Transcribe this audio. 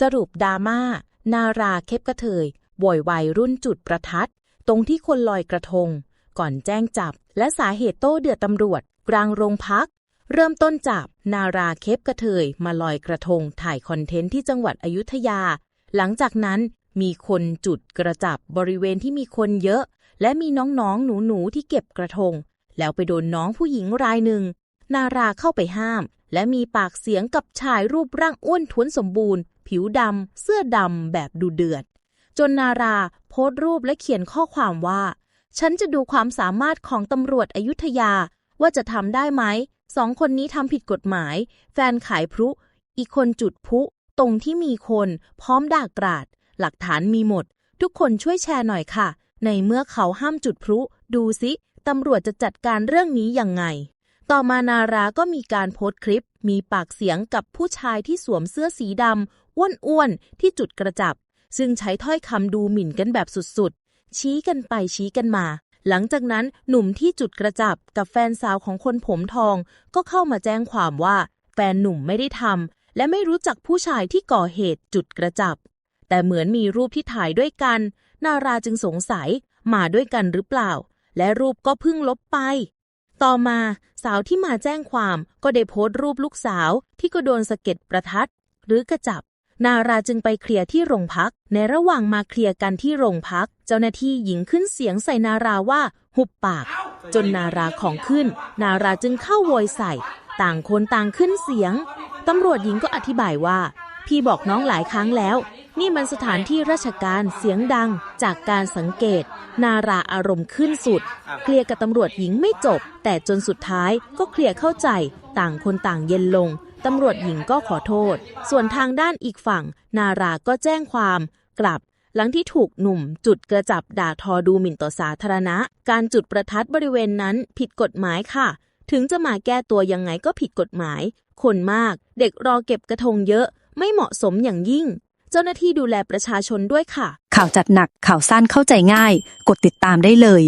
สรุปดราม่า นาราเคปกระเทยบ่อยวัยรุ่นจุดประทัด ตรงที่คนลอยกระทง ก่อนแจ้งจับ และสาเหตุโต้เดือดตำรวจ กลางโรงพัก เริ่มต้นจับ นาราเคปกระเทยมาลอยกระทงถ่ายคอนเทนต์ที่จังหวัดอยุธยา หลังจากนั้นมีคนจุดกระจับบริเวณที่มีคนเยอะ และมีน้องๆหนูๆที่เก็บกระทง แล้วไปโดนน้องผู้หญิงรายหนึ่ง นาราเข้าไปห้าม และมีปากเสียงกับชายรูปร่างอ้วนท้วนสมบูรณ์ ผิวดำเสื้อดำแบบดูเดือด จนนาราโพสต์รูปและเขียนข้อความว่า ฉันจะดูความสามารถของตำรวจอยุธยาว่าจะทำได้ไหมสองคนนี้ทำผิดกฎหมาย แฟนขายพลุ อีกคนจุดพลุตรงที่มีคนพร้อมด่ากราด หลักฐานมีหมด ทุกคนช่วยแชร์หน่อยค่ะ ในเมื่อเขาห้ามจุดพลุ ดูสิตำรวจจะจัดการเรื่องนี้ยังไง ต่อมานาราก็มีการโพสต์คลิป มีปากเสียงกับผู้ชายที่สวมเสื้อสีดำ อ้วนๆ ที่จุดกระจับ ซึ่งใช้ถ้อยคำดูหมิ่นกันแบบสุดๆ ชี้กันไปชี้กันมา หลังจากนั้นหนุ่มที่จุดกระจับกับแฟนสาวของคนผมทอง ก็เข้ามาแจ้งความว่า แฟนหนุ่มไม่ได้ทำและไม่รู้จักผู้ชายที่ก่อเหตุจุดกระจับ แต่เหมือนมีรูปที่ถ่ายด้วยกัน นาราจึงสงสัยมาด้วยกันหรือเปล่า และรูปก็เพิ่งลบไป ต่อมาสาวที่มาแจ้งความก็ได้โพสต์รูปลูกสาวที่ก็โดนสะเก็ดประทัด หรือกระจับ นาราจึงไปเคลียร์ที่โรงพัก ในระหว่างมาเคลียร์กันที่โรงพัก เจ้าหน้าที่หญิงขึ้นเสียงใส่นาราว่าหุบปาก จนนาราของขึ้น นาราจึงเข้าโวยใส่ ต่างคนต่างขึ้นเสียง ตำรวจหญิงก็อธิบายว่า พี่บอกน้องหลายครั้งแล้ว นี่มันสถานที่ราชการเสียงดัง จากการสังเกต นาราอารมณ์ขึ้นสุด เคลียร์กับตำรวจหญิงไม่จบ แต่จนสุดท้ายก็เคลียร์เข้าใจ ต่างคนต่างเย็นลง ตำรวจหญิงก็ขอโทษ ส่วนทางด้านอีกฝั่ง นาราก็แจ้งความกลับ หลังที่ถูกหนุ่มจุดกระจับด่าทอดูหมิ่นต่อสาธารณะ การจุดประทัดบริเวณนั้นผิดกฎหมายค่ะ ถึงจะมาแก้ตัวยังไงก็ผิดกฎหมาย คนมาก เด็กรอเก็บกระทงเยอะ ไม่เหมาะสมอย่างยิ่ง เจ้าหน้าที่ดูแลประชาชนด้วยค่ะ ข่าวจัดหนักข่าวสั้นเข้าใจง่าย กดติดตามได้เลย